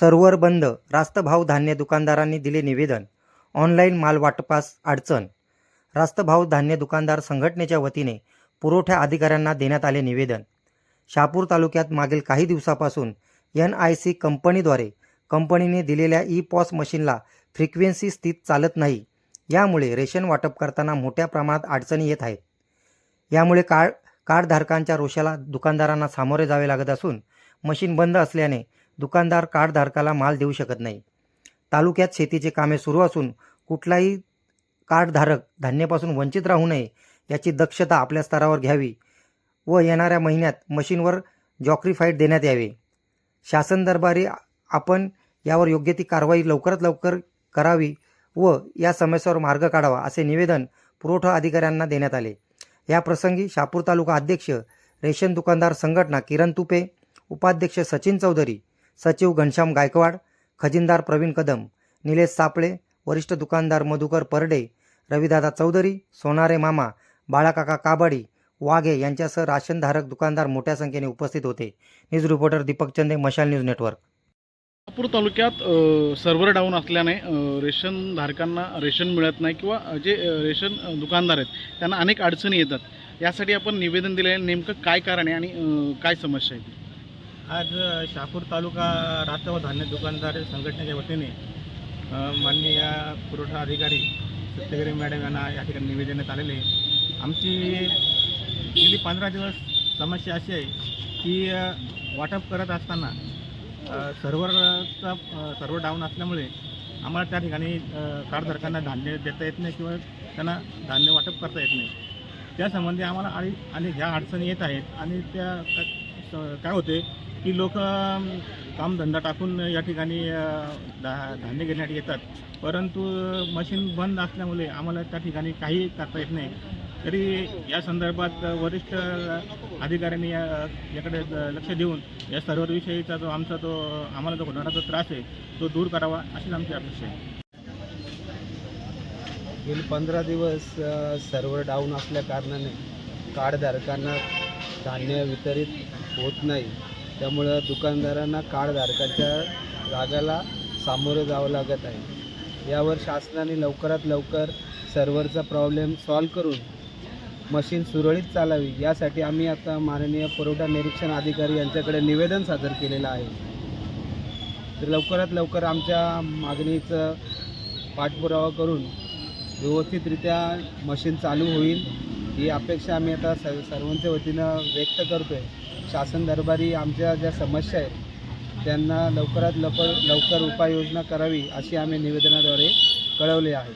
Server बंद रास्त भाव धान्य दुकानदारांनी दिले निवेदन ऑनलाईन माल वाटपास अडचण. रास्त भाव धान्य दुकानदार संघटनेच्या वतीने पुरवठा अधिकाऱ्यांना देण्यात आले निवेदन. शहापूर तालुक्यात मागील काही दिवसापासून एन आय सी कंपनीद्वारे कंपनीने दिलेल्या ई पॉस मशीनला फ्रिक्वेन्सी स्थित चालत नाही. यामुळे रेशन वाटप करताना मोठ्या प्रमाणात अडचणी येत आहेत. यामुळे कार्ड कार्डधारकांच्या रोषाला दुकानदारांना सामोरे जावे लागत असून मशीन बंद असल्याने दुकानदार कार्डधारकाला माल देऊ शकत नाही. तालुक्यात शेतीचे कामे सुरू असून कुठलाही कार्डधारक धान्यापासून वंचित राहू नये याची दक्षता आपल्या स्तरावर घ्यावी व येणाऱ्या महिन्यात मशीनवर जॉक्रीफाईड देण्यात यावे. शासन दरबारी आपण यावर योग्य ती कारवाई लवकरात लवकर करावी व या समस्येवर मार्ग काढावा असे निवेदन पुरवठा अधिकाऱ्यांना देण्यात आले. या प्रसंगी शापूर तालुका अध्यक्ष रेशन दुकानदार संघटना किरण तुपे उपाध्यक्ष सचिन चौधरी सचिव घनश्याम गायकवाड खजिनदार प्रवीण कदम निलेश सापळे वरिष्ठ दुकानदार मधुकर परडे रविदादा चौधरी सोनारे मामा बाळाकाका काबाडी वाघे यांच्यासह राशनधारक दुकानदार मोठ्या संख्येने उपस्थित होते. न्यूज रिपोर्टर दीपक चंदे मशाल न्यूज नेटवर्क. नागपूर तालुक्यात सर्व्हर डाऊन असल्याने रेशन धारकांना रेशन मिळत नाही किंवा जे रेशन दुकानदार आहेत त्यांना अनेक अडचणी येतात. यासाठी आपण निवेदन दिले नेमकं काय कारण आहे आणि काय समस्या आहे? आज शाहपूर तालुका रास्त व धान्य दुकानदार संघटनेच्या वतीने माननीय पुरवठा अधिकारी सत्यगिरी मॅडम यांना या ठिकाणी निवेदन देण्यात आलेले आहे. आमची गेली पंधरा दिवस समस्या अशी आहे की वाटप करत असताना सर्व्हरचा सर्व्हर डाऊन असल्यामुळे आम्हाला त्या ठिकाणी कारधारकांना कार्डधारकांना धान्य देता येत नाही किंवा त्यांना धान्य वाटप करता येत नाही त्यासंबंधी आम्हाला आणि आणि ह्या अडचणी येत आहेत आणि त्या स- काय होते की लोक कामधंदा टाकून या ठिकाणी दा धा धान्य घेण्यासाठी येतात. परंतु मशीन बंद असल्यामुळे आम्हाला त्या ठिकाणी काही करता येत नाही. तरी या संदर्भात वरिष्ठ अधिकाऱ्यांनी या- याकडे लक्ष देऊन या सर्वरविषयीचा जो आमचा तो आम्हाला जो होणारा जो त्रास आहे तो दूर करावा अशीच आमची अपेक्षा आहे. गेली पंधरा दिवस सर्व्हर डाऊन असल्या कारणाने कार्डधारकांना धान्य वितरित होत नाही. त्यामुळं दुकानदारांना कार्डधारकांच्या जागाला सामोरं जावं लागत आहे. यावर शासनाने लवकरात लवकर सर्व्हरचा प्रॉब्लेम सॉल्व करून मशीन सुरळीत चालावी यासाठी आम्ही आता माननीय पुरवठा निरीक्षण अधिकारी यांच्याकडे निवेदन सादर केलेलं आहे. तर लवकरात लवकर आमच्या मागणीचं पाठपुरावा करून व्यवस्थितरित्या मशीन चालू होईल ही अपेक्षा आम्ही आता सर्व सर्वांच्या वतीनं व्यक्त करतो आहे शासन दरबारी आमच्या ज्या समस्या आहेत त्यांना लवकरात लवकर लवकर उपाययोजना करावी अशी आम्ही निवेदनाद्वारे कळवले आहे.